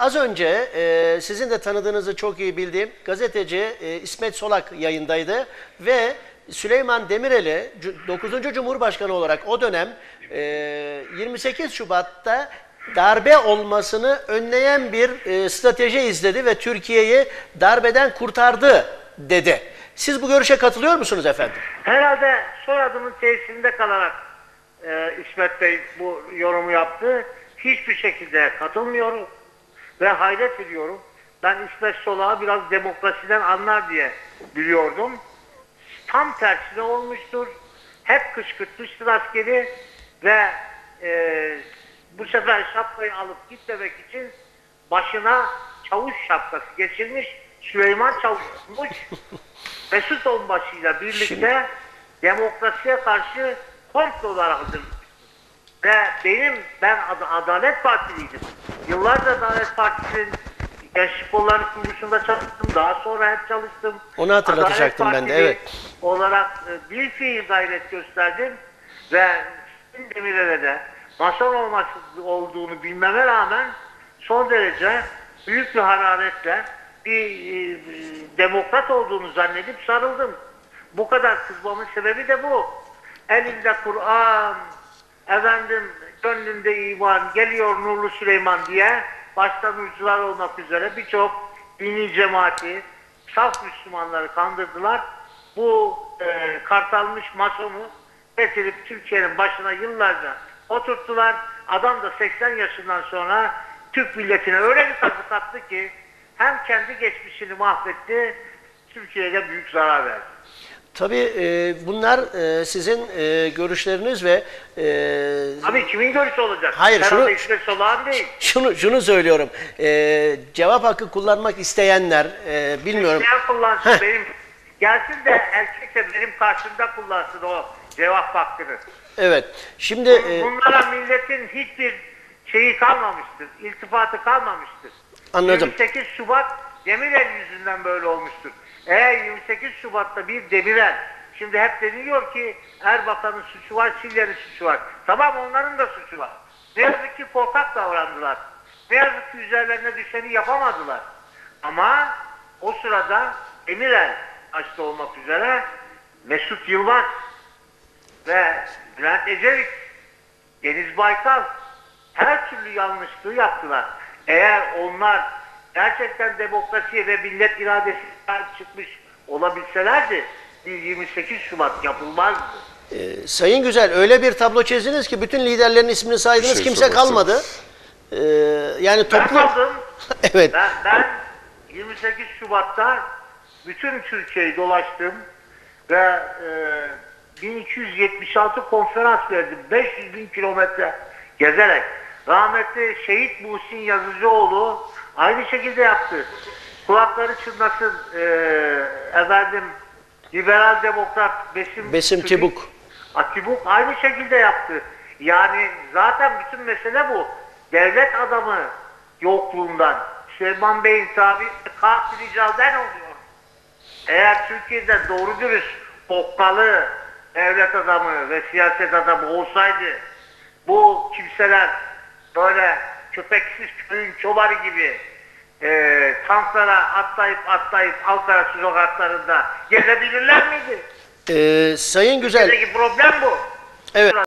az önce e, sizin de tanıdığınızı çok iyi bildiğim gazeteci e, İsmet Solak yayındaydı ve Süleyman Demirel'i cu- 9. Cumhurbaşkanı olarak o dönem e, 28 Şubat'ta darbe olmasını önleyen bir e, strateji izledi ve Türkiye'yi darbeden kurtardı dedi. Siz bu görüşe katılıyor musunuz efendim? Herhalde soyadımın tesirinde kalarak e, İsmet Bey bu yorumu yaptı. Hiçbir şekilde katılmıyorum ve hayret ediyorum. Ben İsmet Solak'ı biraz demokrasiden anlar diye biliyordum. Tam tersine olmuştur. Hep kışkırtmıştır askeri ve e, bu sefer şapkayı alıp gitmemek için başına çavuş şapkası geçirmiş. Süleyman Çavuş'muş. Mesut Onbaşı'yla birlikte demokrasiye karşı komplolar hazırlamış. Ve benim, ben Ad- Adalet Partiliydim. Yıllarca Adalet Partisi'nin gençlik kolları kuruluşunda çalıştım. Daha sonra hep çalıştım. Onu hatırlatacaktım Adalet ben de, evet. Olarak e, bir fiil gayret gösterdim. Ve Demirel'e de mason olması olduğunu bilmeme rağmen son derece büyük bir hararetle bir e, demokrat olduğunu zannedip sarıldım. Bu kadar kızmamın sebebi de bu. Elinde Kur'an, efendim gönlünde iman, geliyor Nurlu Süleyman diye başta nurcular olmak üzere birçok dini cemaati, saf Müslümanları kandırdılar. Bu e, kartalmış masonu getirip Türkiye'nin başına yıllarca oturttular. Adam da 80 yaşından sonra Türk milletine öyle bir kazık attı ki hem kendi geçmişini mahvetti, Türkiye'ye büyük zarar verdi. Tabii e, bunlar e, sizin e, görüşleriniz ve e, Abi kimin görüşü olacak? Hayır, Herhalde şunu- İsmet Solağan değil. şunu şunu söylüyorum. E, cevap hakkı kullanmak isteyenler e, bilmiyorum. İsteyen kullansın Heh. benim. Gelsin de erkekse benim karşımda kullansın o cevap hakkını. Evet. Şimdi e, Bunlara milletin hiçbir şeyi kalmamıştır. iltifatı kalmamıştır. Anladım. 28 Şubat Demirel yüzünden böyle olmuştur. Eğer 28 Şubat'ta bir Demirel şimdi hep deniliyor ki Erbakan'ın suçu var, Çiller'in suçu var. Tamam onların da suçu var. Ne yazık ki korkak davrandılar. Ne yazık ki üzerlerine düşeni yapamadılar. Ama o sırada Demirel başta olmak üzere Mesut Yılmaz ve Bülent Ecevit, Deniz Baykal her türlü yanlışlığı yaptılar. Eğer onlar gerçekten demokrasiye ve millet iradesi çıkmış olabilselerdi bir 28 Şubat yapılmazdı. e, Sayın Güzel öyle bir tablo çizdiniz ki bütün liderlerin ismini saydınız şey kimse kalmadı. E, yani Ben toplum kaldım. Evet. Ben, ben 28 Şubat'ta bütün Türkiye'yi dolaştım ve e, 1276 konferans verdim. 500 bin kilometre gezerek. Rahmetli Şehit Muhsin Yazıcıoğlu aynı şekilde yaptı. Kulakları çınlasın e, efendim liberal demokrat Besim, Besim Tübük- Tibuk. Atibuk aynı şekilde yaptı. Yani zaten bütün mesele bu. Devlet adamı yokluğundan Süleyman Bey'in tabi katil icalden oluyor. Eğer Türkiye'de doğru dürüst okkalı devlet adamı ve siyaset adamı olsaydı bu kimseler böyle köpeksiz köyün çobarı gibi e, tanklara atlayıp atlayıp Ankara sokaklarında gezebilirler miydi? e, Sayın Güzel Türkiye'deki problem bu. evet